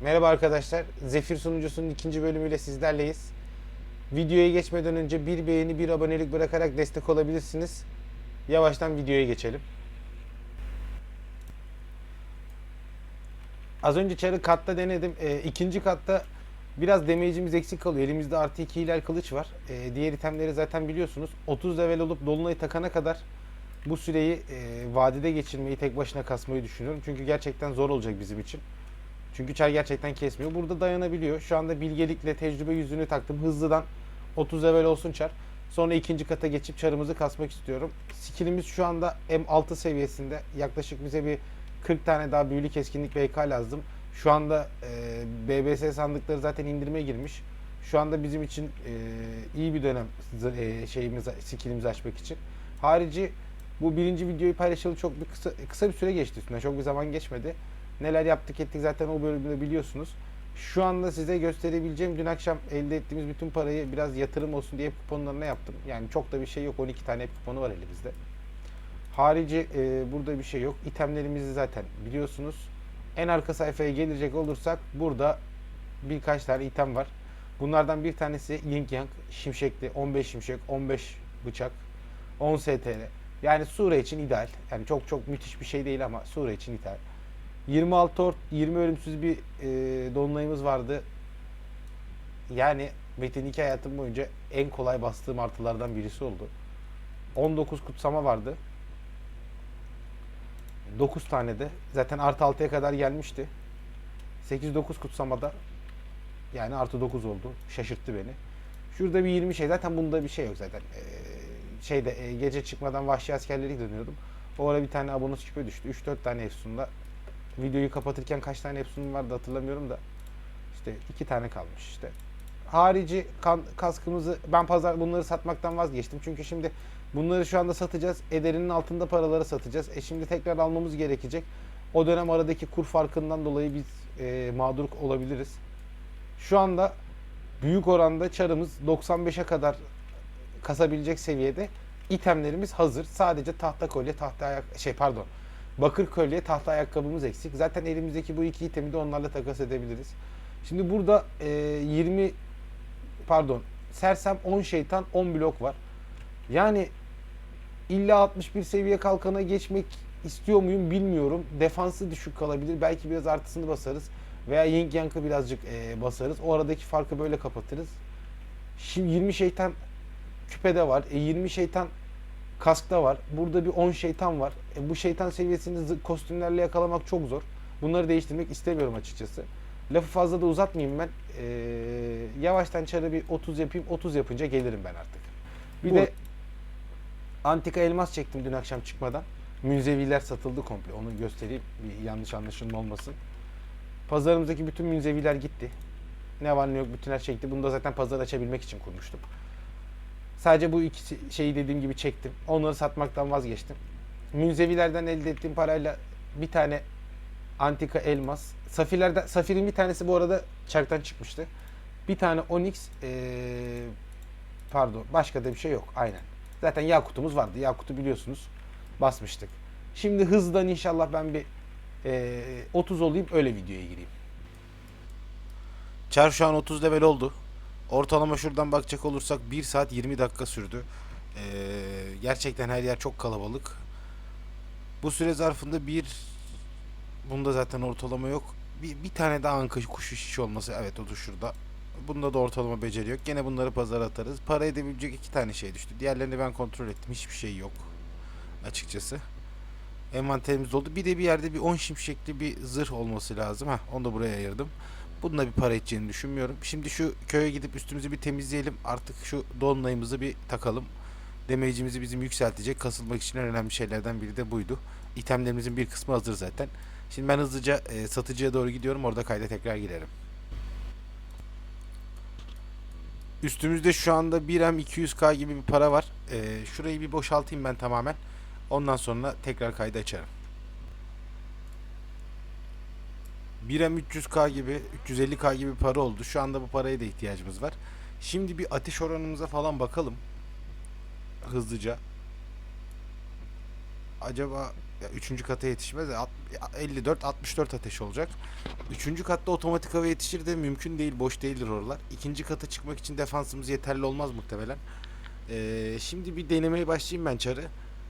Merhaba arkadaşlar. Zefir sunucusunun ikinci bölümüyle sizlerleyiz. Videoya geçmeden önce bir beğeni, bir abonelik bırakarak destek olabilirsiniz. Yavaştan videoya geçelim. Az önce çarı katta denedim. Ee, ikinci katta biraz damage'imiz eksik kalıyor. Elimizde artı 2 hilal kılıç var. Ee, diğer itemleri zaten biliyorsunuz. 30 level olup dolunayı takana kadar bu süreyi e, vadide geçirmeyi tek başına kasmayı düşünüyorum. Çünkü gerçekten zor olacak bizim için. Çünkü çar gerçekten kesmiyor. Burada dayanabiliyor. Şu anda bilgelikle tecrübe yüzünü taktım. Hızlıdan 30 level olsun çar. Sonra ikinci kata geçip çarımızı kasmak istiyorum. Skillimiz şu anda M6 seviyesinde. Yaklaşık bize bir 40 tane daha büyülü keskinlik BK lazım. Şu anda e, BBS sandıkları zaten indirime girmiş. Şu anda bizim için e, iyi bir dönem e, şeyimiz skillimizi açmak için. Harici bu birinci videoyu paylaşalı çok bir kısa, kısa bir süre geçti üstüne. Çok bir zaman geçmedi. Neler yaptık ettik zaten o bölümde biliyorsunuz. Şu anda size gösterebileceğim dün akşam elde ettiğimiz bütün parayı biraz yatırım olsun diye kuponlarına yaptım. Yani çok da bir şey yok. 12 tane kuponu var elimizde. Harici e, burada bir şey yok. İtemlerimizi zaten biliyorsunuz. En arka sayfaya gelecek olursak burada birkaç tane item var. Bunlardan bir tanesi Yin Yang şimşekli 15 şimşek 15 bıçak 10 STR. Yani Sure için ideal. Yani çok çok müthiş bir şey değil ama Sure için ideal. 26 ort 20 ölümsüz bir e, dolunayımız vardı. Yani Metin 2 hayatım boyunca en kolay bastığım artılardan birisi oldu. 19 kutsama vardı. 9 tane de zaten artı 6'ya kadar gelmişti. 8-9 kutsamada yani artı 9 oldu. Şaşırttı beni. Şurada bir 20 şey zaten bunda bir şey yok zaten. Ee, şeyde e, gece çıkmadan vahşi askerleri dönüyordum. O ara bir tane abonus küpe düştü. 3-4 tane Efsun'da. Videoyu kapatırken kaç tane Efsun'um vardı hatırlamıyorum da. İşte iki tane kalmış işte. Harici kan, kaskımızı ben pazar bunları satmaktan vazgeçtim. Çünkü şimdi bunları şu anda satacağız. Ederinin altında paraları satacağız. E şimdi tekrar almamız gerekecek. O dönem aradaki kur farkından dolayı biz e, mağdur olabiliriz. Şu anda büyük oranda çarımız 95'e kadar kasabilecek seviyede itemlerimiz hazır. Sadece tahta kolye, tahta ayak şey pardon. Bakır kolye, tahta ayakkabımız eksik. Zaten elimizdeki bu iki itemi de onlarla takas edebiliriz. Şimdi burada e, 20 pardon sersem 10 şeytan 10 blok var. Yani illa 61 seviye kalkana geçmek istiyor muyum bilmiyorum. Defansı düşük kalabilir. Belki biraz artısını basarız. Veya Yin Yang'ı birazcık e, basarız. O aradaki farkı böyle kapatırız. Şimdi 20 şeytan küpede var. E, 20 şeytan kaskta var. Burada bir 10 şeytan var. E, bu şeytan seviyesini kostümlerle yakalamak çok zor. Bunları değiştirmek istemiyorum açıkçası. Lafı fazla da uzatmayayım ben. E, yavaştan çarı bir 30 yapayım. 30 yapınca gelirim ben artık. Bir Bu- de antika elmas çektim dün akşam çıkmadan. Münzeviler satıldı komple. Onu göstereyim. Bir yanlış anlaşılma olmasın. Pazarımızdaki bütün münzeviler gitti. Ne var ne yok bütün her şey gitti. Bunu da zaten pazar açabilmek için kurmuştum. Sadece bu iki şeyi dediğim gibi çektim. Onları satmaktan vazgeçtim. Münzevilerden elde ettiğim parayla bir tane antika elmas. Safirlerden, safirin bir tanesi bu arada çarktan çıkmıştı. Bir tane onyx eee, pardon başka da bir şey yok aynen. Zaten yakutumuz vardı. Yakutu biliyorsunuz basmıştık. Şimdi hızdan inşallah ben bir eee, 30 olayım öyle videoya gireyim. Çar şu an 30 level oldu. Ortalama şuradan bakacak olursak 1 saat 20 dakika sürdü. Ee, gerçekten her yer çok kalabalık. Bu süre zarfında bir bunda zaten ortalama yok. Bir, bir tane daha anka kuşu şiş olması. Evet o da şurada. Bunda da ortalama beceri yok. Gene bunları pazara atarız. Para edebilecek iki tane şey düştü. Diğerlerini ben kontrol ettim. Hiçbir şey yok. Açıkçası. Envanterimiz oldu. Bir de bir yerde bir 10 şimşekli bir zırh olması lazım. Heh, onu da buraya ayırdım. Bununla bir para edeceğini düşünmüyorum. Şimdi şu köye gidip üstümüzü bir temizleyelim. Artık şu dolunayımızı bir takalım. Demeyicimizi bizim yükseltecek. Kasılmak için en önemli şeylerden biri de buydu. İtemlerimizin bir kısmı hazır zaten. Şimdi ben hızlıca e, satıcıya doğru gidiyorum. Orada kayda tekrar girerim. Üstümüzde şu anda 1M 200k gibi bir para var. E, şurayı bir boşaltayım ben tamamen. Ondan sonra tekrar kaydı açarım. 1M 300k gibi 350k gibi para oldu. Şu anda bu paraya da ihtiyacımız var. Şimdi bir ateş oranımıza falan bakalım. Hızlıca. Acaba Ya üçüncü kata yetişmez. de alt- 54-64 ateş olacak. Üçüncü katta otomatik hava yetişir de mümkün değil. Boş değildir oralar. İkinci kata çıkmak için defansımız yeterli olmaz muhtemelen. Ee, şimdi bir denemeye başlayayım ben çarı.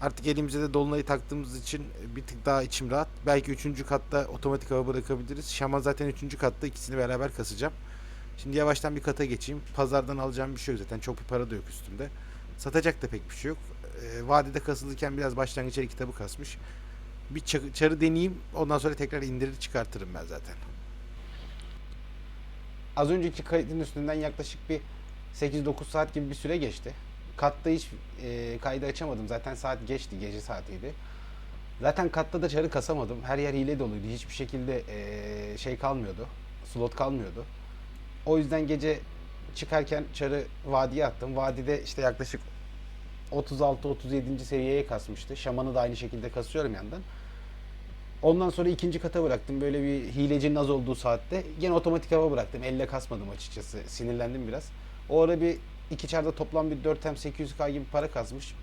Artık elimize de dolunayı taktığımız için bir tık daha içim rahat. Belki üçüncü katta otomatik hava bırakabiliriz. Şaman zaten üçüncü katta ikisini beraber kasacağım. Şimdi yavaştan bir kata geçeyim. Pazardan alacağım bir şey yok zaten. Çok bir para da yok üstümde. Satacak da pek bir şey yok. Ee, vadide kasılırken biraz başlangıç el kitabı kasmış. Bir ça- çarı deneyeyim. Ondan sonra tekrar indirir çıkartırım ben zaten. Az önceki kaydın üstünden yaklaşık bir 8-9 saat gibi bir süre geçti. Katta hiç e, kaydı açamadım. Zaten saat geçti. Gece saatiydi. Zaten katta da çarı kasamadım. Her yer hile doluydu. Hiçbir şekilde e, şey kalmıyordu. Slot kalmıyordu. O yüzden gece çıkarken çarı vadiye attım. Vadide işte yaklaşık 36-37. seviyeye kasmıştı. Şamanı da aynı şekilde kasıyorum yandan. Ondan sonra ikinci kata bıraktım. Böyle bir hilecinin az olduğu saatte. Yine otomatik hava bıraktım. Elle kasmadım açıkçası. Sinirlendim biraz. O ara bir iki çarda toplam bir 4 hem 800k gibi para kasmış.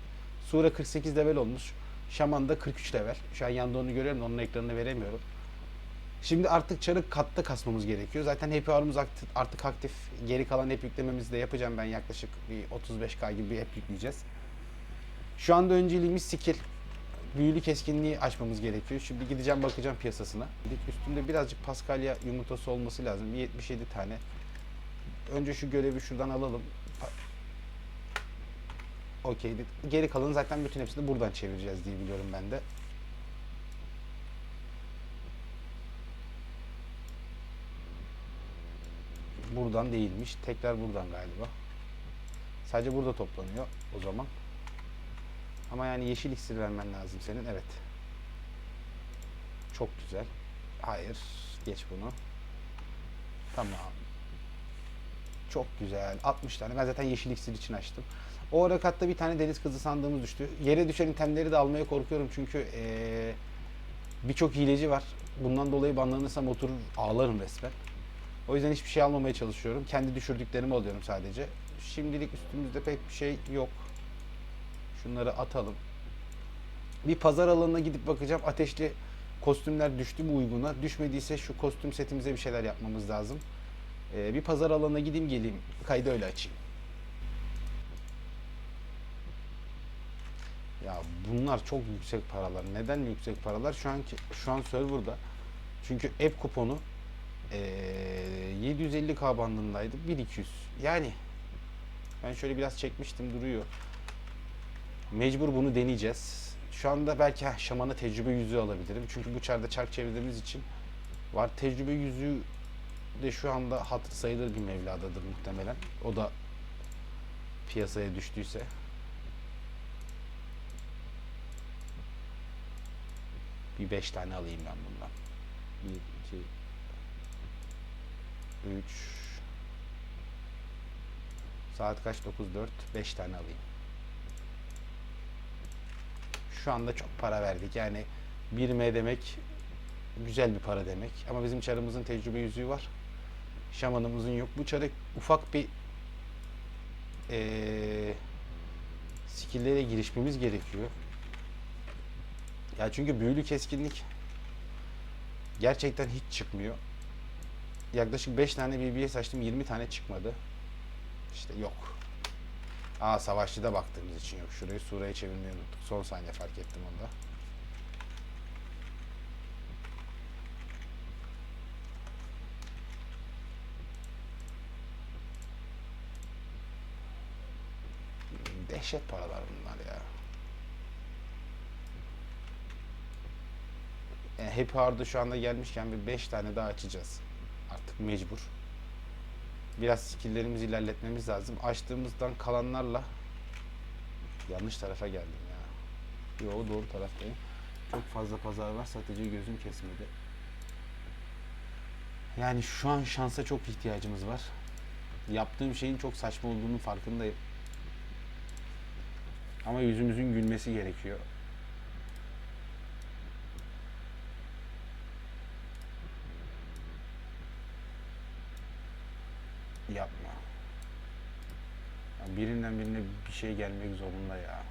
Sura 48 level olmuş. Şaman da 43 level. Şu an yanda onu görüyorum onun ekranını veremiyorum. Şimdi artık çarı katta kasmamız gerekiyor. Zaten happy hour'umuz artık aktif. Geri kalan hep yüklememizi de yapacağım ben yaklaşık bir 35k gibi bir hep yükleyeceğiz. Şu anda önceliğimiz skill. Büyülü keskinliği açmamız gerekiyor. Şimdi gideceğim bakacağım piyasasına. Üstümde birazcık Paskalya yumurtası olması lazım. Bir 77 tane. Önce şu görevi şuradan alalım. Okey. Geri kalanı zaten bütün hepsini buradan çevireceğiz diye biliyorum ben de. Buradan değilmiş. Tekrar buradan galiba. Sadece burada toplanıyor o zaman. Ama yani yeşil iksir vermen lazım senin. Evet. Çok güzel. Hayır. Geç bunu. Tamam. Çok güzel. 60 tane. Ben zaten yeşil iksir için açtım. O ara katta bir tane deniz kızı sandığımız düştü. Yere düşen itemleri de almaya korkuyorum çünkü ee, birçok hileci var. Bundan dolayı banlanırsam oturur ağlarım resmen. O yüzden hiçbir şey almamaya çalışıyorum. Kendi düşürdüklerimi alıyorum sadece. Şimdilik üstümüzde pek bir şey yok. Şunları atalım. Bir pazar alanına gidip bakacağım. Ateşli kostümler düştü mü uyguna? Düşmediyse şu kostüm setimize bir şeyler yapmamız lazım. Ee, bir pazar alanına gideyim geleyim. Kaydı öyle açayım. Ya bunlar çok yüksek paralar. Neden yüksek paralar? Şu anki şu an serverda. Çünkü app kuponu ee, 750k bandındaydı. 1200. Yani ben şöyle biraz çekmiştim duruyor. Mecbur bunu deneyeceğiz. Şu anda belki heh, şamana tecrübe yüzüğü alabilirim. Çünkü bu çarda çark çevirdiğimiz için var. Tecrübe yüzüğü de şu anda hatır sayılır bir mevladadır muhtemelen. O da piyasaya düştüyse. Bir 5 tane alayım ben bundan. 1, 2, 3 Saat kaç? 9.4 5 tane alayım. Şu anda çok para verdik. Yani 1M demek güzel bir para demek. Ama bizim çarımızın tecrübe yüzüğü var. Şamanımızın yok. Bu çarı ufak bir ee, skill'lere girişmemiz gerekiyor. Ya çünkü büyülü keskinlik gerçekten hiç çıkmıyor. Yaklaşık 5 tane BBS açtım 20 tane çıkmadı. İşte yok. Aa savaşçıda baktığımız için yok. Şurayı suraya çevirmeyi unuttuk. Son saniye fark ettim onda. Dehşet paralar bunlar ya. Yani Happy Hour'da şu anda gelmişken bir 5 tane daha açacağız. Artık mecbur. Biraz skilllerimizi ilerletmemiz lazım. Açtığımızdan kalanlarla yanlış tarafa geldim ya. Yo doğru taraftayım. Çok fazla pazar var. Satıcıyı gözüm kesmedi. Yani şu an şansa çok ihtiyacımız var. Yaptığım şeyin çok saçma olduğunun farkındayım. Ama yüzümüzün gülmesi gerekiyor. Birinden birine bir şey gelmek zorunda ya.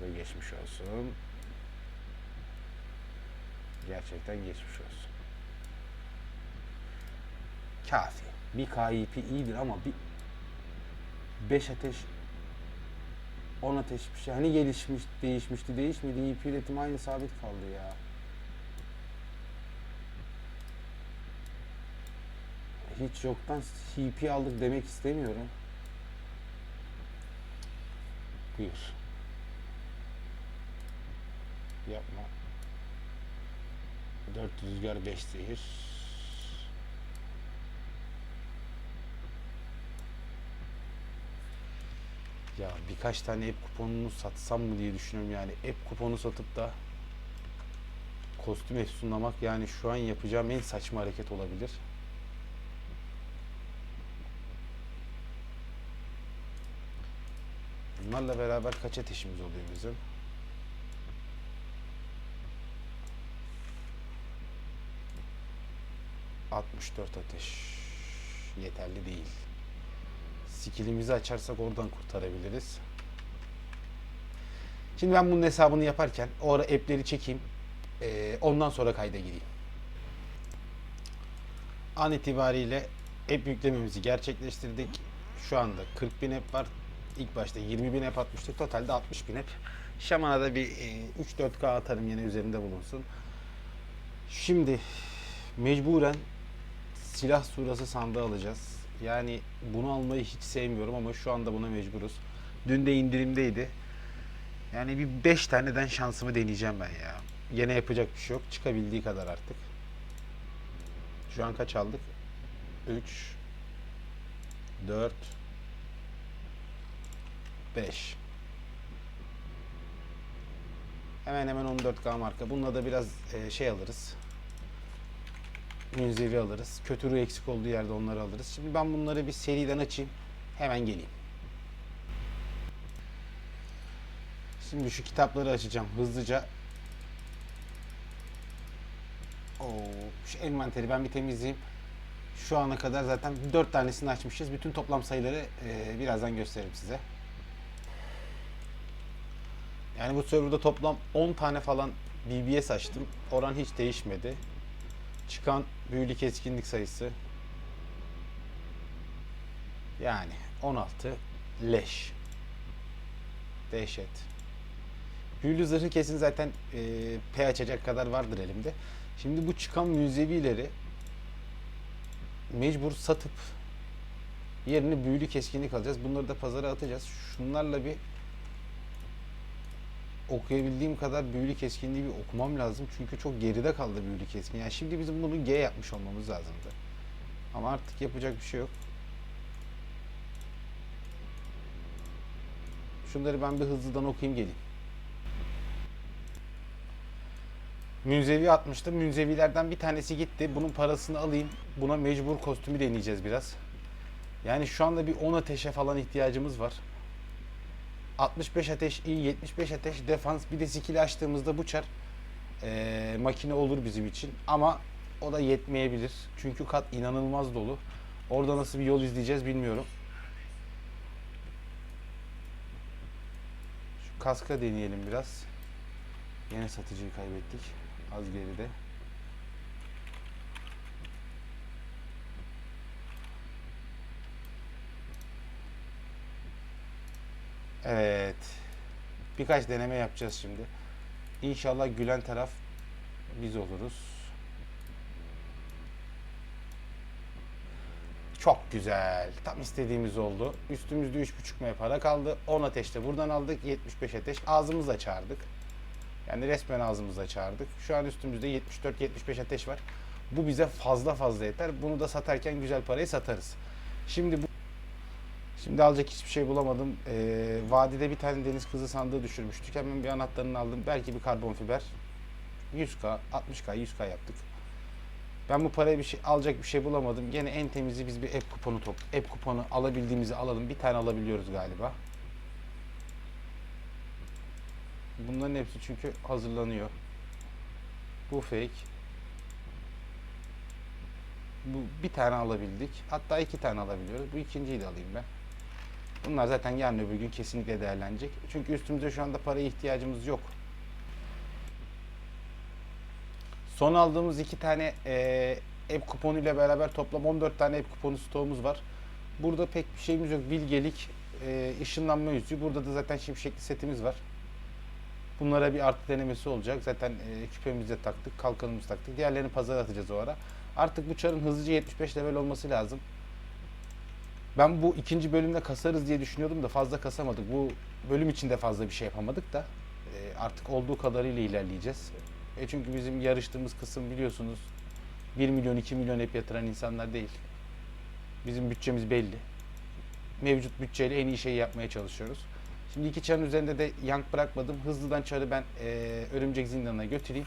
Ve geçmiş olsun. Gerçekten geçmiş olsun. Kafi. Bir KIP iyidir ama bir 5 ateş 10 ateş bir şey. Hani gelişmiş, değişmişti, değişmedi. IP üretim aynı sabit kaldı ya. Hiç yoktan HP aldık demek istemiyorum. Buyur. Yapma. 4 rüzgar 5 zehir. Ya birkaç tane app kuponunu satsam mı diye düşünüyorum yani. App kuponu satıp da kostüm efsunlamak yani şu an yapacağım en saçma hareket olabilir. Bunlarla beraber kaç ateşimiz oluyor bizim? ...64 ateş... ...yeterli değil. Skillimizi açarsak oradan kurtarabiliriz. Şimdi ben bunun hesabını yaparken... ...o ara app'leri çekeyim... Ee, ...ondan sonra kayda gireyim. An itibariyle... ...app yüklememizi gerçekleştirdik. Şu anda 40 bin app var. İlk başta 20 bin app atmıştık. Totalde 60 bin app. Şaman'a da bir e, 3-4K atarım yine üzerinde bulunsun. Şimdi mecburen silah surası sandığı alacağız. Yani bunu almayı hiç sevmiyorum ama şu anda buna mecburuz. Dün de indirimdeydi. Yani bir 5 taneden şansımı deneyeceğim ben ya. Yine yapacak bir şey yok. Çıkabildiği kadar artık. Şu an kaç aldık? 3 4 5 Hemen hemen 14K marka. Bununla da biraz e, şey alırız. Münzevi alırız. Kötürü eksik olduğu yerde onları alırız. Şimdi ben bunları bir seriden açayım. Hemen geleyim. Şimdi şu kitapları açacağım hızlıca. Oo, şu envanteri ben bir temizleyeyim. Şu ana kadar zaten 4 tanesini açmışız. Bütün toplam sayıları e, birazdan gösteririm size. Yani bu serverda toplam 10 tane falan BBS açtım. Oran hiç değişmedi. Çıkan büyülü keskinlik sayısı yani 16 leş. Dehşet. Büyülü zırhı kesin zaten e, P açacak kadar vardır elimde. Şimdi bu çıkan müzevileri mecbur satıp yerine büyülü keskinlik alacağız. Bunları da pazara atacağız. Şunlarla bir okuyabildiğim kadar büyülü keskinliği bir okumam lazım. Çünkü çok geride kaldı büyülü keskin. Yani şimdi bizim bunu G yapmış olmamız lazımdı. Ama artık yapacak bir şey yok. Şunları ben bir hızlıdan okuyayım geleyim. Münzevi atmıştım. Münzevilerden bir tanesi gitti. Bunun parasını alayım. Buna mecbur kostümü deneyeceğiz biraz. Yani şu anda bir 10 ateşe falan ihtiyacımız var. 65 ateş iyi, 75 ateş defans. Bir de skill açtığımızda bu çar eee, makine olur bizim için. Ama o da yetmeyebilir. Çünkü kat inanılmaz dolu. Orada nasıl bir yol izleyeceğiz bilmiyorum. Şu kaska deneyelim biraz. Yine satıcıyı kaybettik. Az geride. Evet. Birkaç deneme yapacağız şimdi. İnşallah gülen taraf biz oluruz. Çok güzel. Tam istediğimiz oldu. Üstümüzde 3.5 M para kaldı. 10 ateşte buradan aldık. 75 ateş. Ağzımızla çağırdık. Yani resmen ağzımızla çağırdık. Şu an üstümüzde 74-75 ateş var. Bu bize fazla fazla yeter. Bunu da satarken güzel parayı satarız. Şimdi bu Şimdi alacak hiçbir şey bulamadım. Ee, vadide bir tane deniz kızı sandığı düşürmüştük. Hemen bir anahtarını aldım. Belki bir karbon fiber. 100k, 60k, 100k yaptık. Ben bu paraya bir şey alacak bir şey bulamadım. Gene en temizi biz bir app kuponu top. App kuponu alabildiğimizi alalım. Bir tane alabiliyoruz galiba. Bunların hepsi çünkü hazırlanıyor. Bu fake. Bu bir tane alabildik. Hatta iki tane alabiliyoruz. Bu ikinciyi de alayım ben. Bunlar zaten yarın öbür gün kesinlikle değerlenecek. Çünkü üstümüzde şu anda paraya ihtiyacımız yok. Son aldığımız iki tane eee app kuponuyla beraber toplam 14 tane app kuponu stoğumuz var. Burada pek bir şeyimiz yok. Bilgelik, eee, ışınlanma yüzüğü. Burada da zaten şimşekli setimiz var. Bunlara bir artı denemesi olacak. Zaten eee küpemizi de taktık, kalkanımızı taktık. Diğerlerini pazara atacağız o ara. Artık bu çarın hızlıca 75 level olması lazım. Ben bu ikinci bölümde kasarız diye düşünüyordum da fazla kasamadık. Bu bölüm içinde fazla bir şey yapamadık da e, artık olduğu kadarıyla ilerleyeceğiz. E çünkü bizim yarıştığımız kısım biliyorsunuz 1 milyon 2 milyon hep yatıran insanlar değil. Bizim bütçemiz belli. Mevcut bütçeyle en iyi şeyi yapmaya çalışıyoruz. Şimdi iki çarın üzerinde de yank bırakmadım. Hızlıdan çarı ben e, örümcek zindanına götüreyim.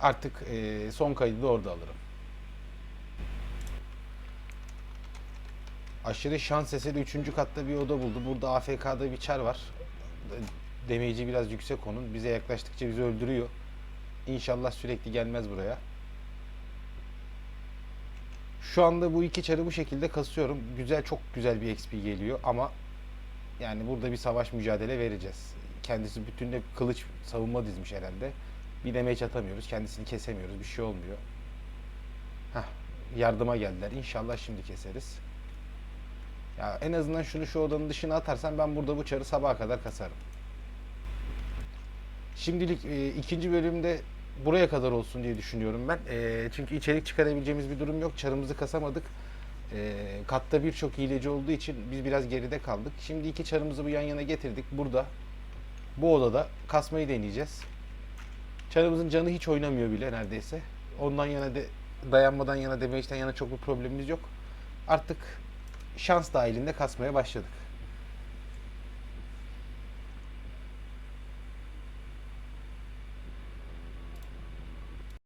Artık e, son kaydı da orada alırım. Aşırı şans eseri 3. katta bir oda buldu. Burada AFK'da bir çar var. Demeyici biraz yüksek onun. Bize yaklaştıkça bizi öldürüyor. İnşallah sürekli gelmez buraya. Şu anda bu iki çarı bu şekilde kasıyorum. Güzel, çok güzel bir XP geliyor ama yani burada bir savaş mücadele vereceğiz. Kendisi bütünle kılıç savunma dizmiş herhalde. Bir damage atamıyoruz. Kendisini kesemiyoruz. Bir şey olmuyor. Heh, yardıma geldiler. İnşallah şimdi keseriz. Ya en azından şunu şu odanın dışına atarsan ben burada bu çarı sabaha kadar kasarım. Şimdilik e, ikinci bölümde buraya kadar olsun diye düşünüyorum ben. E, çünkü içerik çıkarabileceğimiz bir durum yok. Çarımızı kasamadık. E, katta birçok hileci olduğu için biz biraz geride kaldık. Şimdi iki çarımızı bu yan yana getirdik. Burada bu odada kasmayı deneyeceğiz. Çarımızın canı hiç oynamıyor bile neredeyse. Ondan yana de dayanmadan yana damage'den yana çok bir problemimiz yok. Artık şans dahilinde kasmaya başladık.